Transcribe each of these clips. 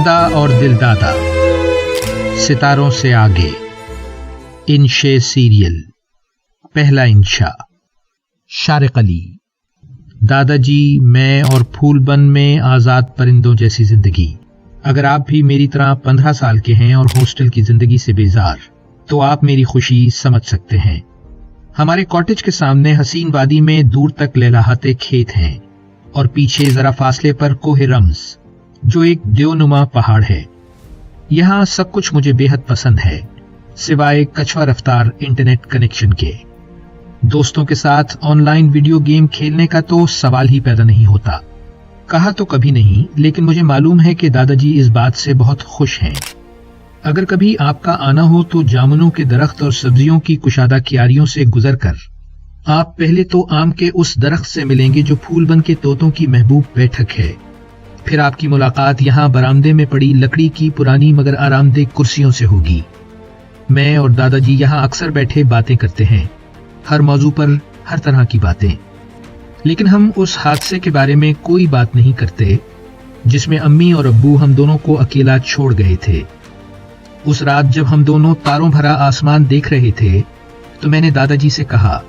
दादा और दिलदादा सितारों से आगे इंशे सीरियल, पहला इंशा, शारिक अली। दादाजी, मैं और फूलबन में आज़ाद परिंदों जैसी ज़िंदगी। अगर आप भी मेरी तरह पंद्रह साल के हैं और हॉस्टल की ज़िंदगी से बेजार तो आप मेरी खुशी समझ सकते हैं। हमारे कॉटेज के सामने हसीन वादी में दूर तक लहलाहाते खेत हैं, और पीछे जरा फासले पर कोहे रम्स। जो एक देवनुमा पहाड़ है। यहाँ सब कुछ मुझे बेहद पसंद है, सिवाय कछुआ रफ्तार इंटरनेट कनेक्शन के। दोस्तों के साथ ऑनलाइन वीडियो गेम खेलने का तो सवाल ही पैदा नहीं होता। कहा तो कभी नहीं, लेकिन मुझे मालूम है कि दादाजी इस बात से बहुत खुश हैं। अगर कभी आपका आना हो तो जामुनों के दरख्त और सब्जियों की कुशादा क्यारियों से गुजर कर। आप पहले तो आम के उस दरख्त से मिलेंगे जो फूलबन के तोतों की महबूब बैठक है। फिर आपकी मुलाकात यहाँ बरामदे में पड़ी लकड़ी की पुरानी मगर आरामदेह कुर्सियों से होगी। मैं और दादाजी यहाँ अक्सर बैठे बातें करते हैं। हर मौजू पर हर तरह की बातें। लेकिन हम उस हादसे के बारे में कोई बात नहीं करते, जिसमें अम्मी और अब्बू हम दोनों को अकेला छोड़ गए थे। उस रात जब हम दोनों तारों भरा आसमान देख रहे थे तो मैंने दादाजी से कहा,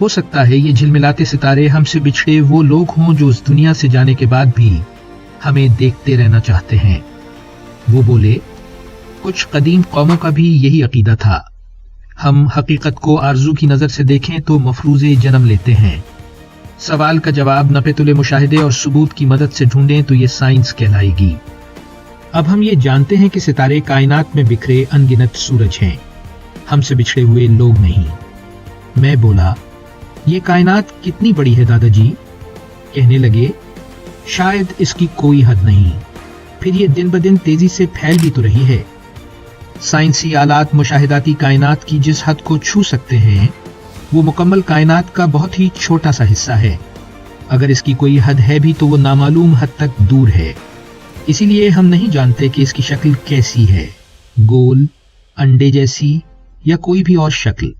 हो सकता है ये झिलमिलाते सितारे हमसे बिछड़े वो लोग हों जो उस दुनिया से जाने के बाद भी हमें देखते रहना चाहते हैं। वो बोले, कुछ कदीम कौमों का भी यही अकीदा था। हम हकीकत को आरज़ू की नज़र से देखें तो मफरूजे जन्म लेते हैं। सवाल का जवाब नपेतुल मुशाहिदे और सबूत की मदद से ढूंढें तो ये साइंस कहलाएगी। अब हम ये जानते हैं कि सितारे कायनात में बिखरे अनगिनत सूरज हैं। हमसे बिछड़े हुए लोग नहीं। मैं बोला, ये कायनात कितनी बड़ी है दादाजी? कहने लगे शायद इसकी कोई हद नहीं। फिर ये दिन ब दिन तेज़ी से फैल भी तो रही है। साइंसी आलात मुशाहिदाती कायनात की जिस हद को छू सकते हैं, वो मुकम्मल कायनात का बहुत ही छोटा सा हिस्सा है। अगर इसकी कोई हद है भी तो वो नामालूम हद तक दूर है। इसीलिए हम नहीं जानते कि इसकी शक्ल कैसी है। गोल, अंडे जैसी या कोई भी और शक्ल।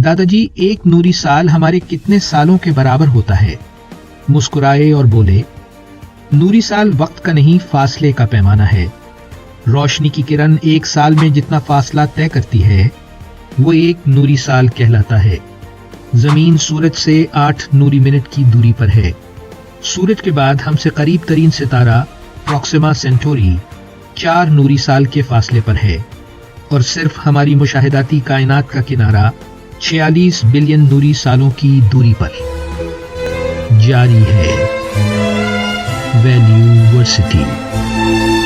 दादाजी, एक नूरी साल हमारे कितने सालों के बराबर होता है। मुस्कुराए और बोले नूरी साल वक्त का नहीं, फासले का पैमाना है। रोशनी की किरण एक साल में जितना फासला तय करती है, वो एक नूरी साल कहलाता है। ज़मीन सूरज से आठ नूरी मिनट की दूरी पर है। सूरज के बाद हमसे करीब तरीन सितारा, प्रोक्सिमा सेंटोरी, चार नूरी साल के फासले पर है। और सिर्फ़ हमारी मुशाहिदाती कायनात का किनारा 46 बिलियन नूरी सालों की दूरी पर जारी है। University.